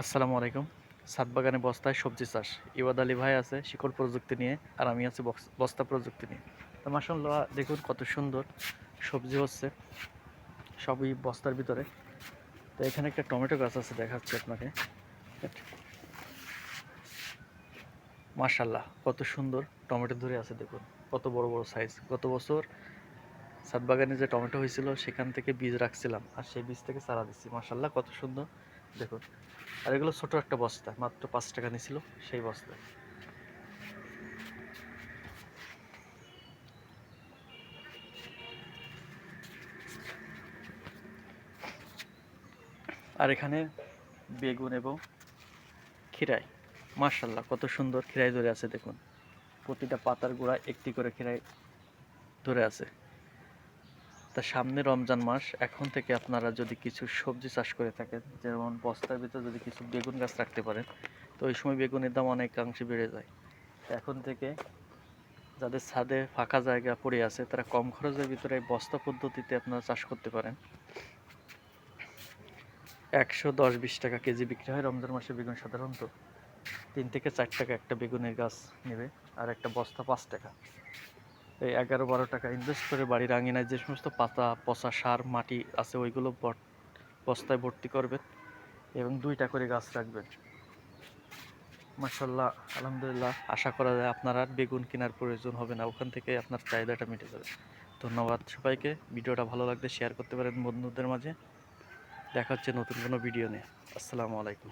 আসসালামু আলাইকুম। সাত বাগানে বস্তায় সবজি চাষ। ইবাদ আলী ভাই আছে শিকড় প্রযুক্তি নিয়ে আর আমি আছি বস্তা প্রযুক্তি নিয়ে। তো মাসাল্লাহ দেখুন কত সুন্দর সবজি হচ্ছে। সবই বস্তার ভিতরে। তো এখানে একটা টমেটো গাছ আছে, দেখাচ্ছি আপনাকে। মাশাল্লাহ কত সুন্দর টমেটো ধরে আছে, দেখুন। কত বড় বড় সাইজ গত বছর সাত বাগানে যে টমেটো হয়েছিল, সেখান থেকে বীজ রাখছিলাম। আর সেই বীজ থেকে চারা দিচ্ছি। মাশাল্লাহ কত সুন্দর। দেখুন আর এগুলো ছোট একটা বস্তা, মাত্র পাঁচ টাকা নিছিল সেই বস্তা। আর এখানে বেগুন এবং খিরাই মার্শাল্লাহ কত সুন্দর খিরাই ধরে আছে, দেখুন। প্রতিটা পাতার গোড়ায় একটি করে খিরাই ধরে আছে। তা সামনে রমজান মাস, এখন থেকে আপনারা যদি কিছু সবজি চাষ করে থাকেন, যেমন বস্তার ভিতরে যদি কিছু বেগুন গাছ রাখতে পারেন, তো ওই সময় বেগুনের দাম অনেকাংশে বেড়ে যায়। এখন থেকে যাদের ছাদে ফাঁকা জায়গা পড়ে আছে, তারা কম খরচের ভিতরে বস্তা পদ্ধতিতে আপনারা চাষ করতে পারেন। একশো দশ বিশ টাকা কেজি বিক্রি হয় রমজান মাসে বেগুন সাধারণত। তিন থেকে চার টাকা একটা বেগুনের গাছ নেবে, আর একটা বস্তা পাঁচ টাকা। এই এগারো বারো টাকা ইনভেস্ট করে বাড়ির আঙিনায় যে সমস্ত পাতা, পচা সার, মাটি আছে, ওইগুলো বস্তায় ভর্তি করবেন এবং দুইটা করে গাছ রাখবেন। মাসাল্লাহ আলহামদুলিল্লাহ, আশা করা যায় আপনার আর বেগুন কেনার প্রয়োজন হবে না, ওখান থেকে আপনার চাহিদাটা মিটে যাবে। ধন্যবাদ সবাইকে, ভিডিওটা ভালো লাগলে শেয়ার করতে পারেন বন্ধুদের মাঝে। দেখা হচ্ছে নতুন কোনো ভিডিও নিয়ে। আসসালামু আলাইকুম।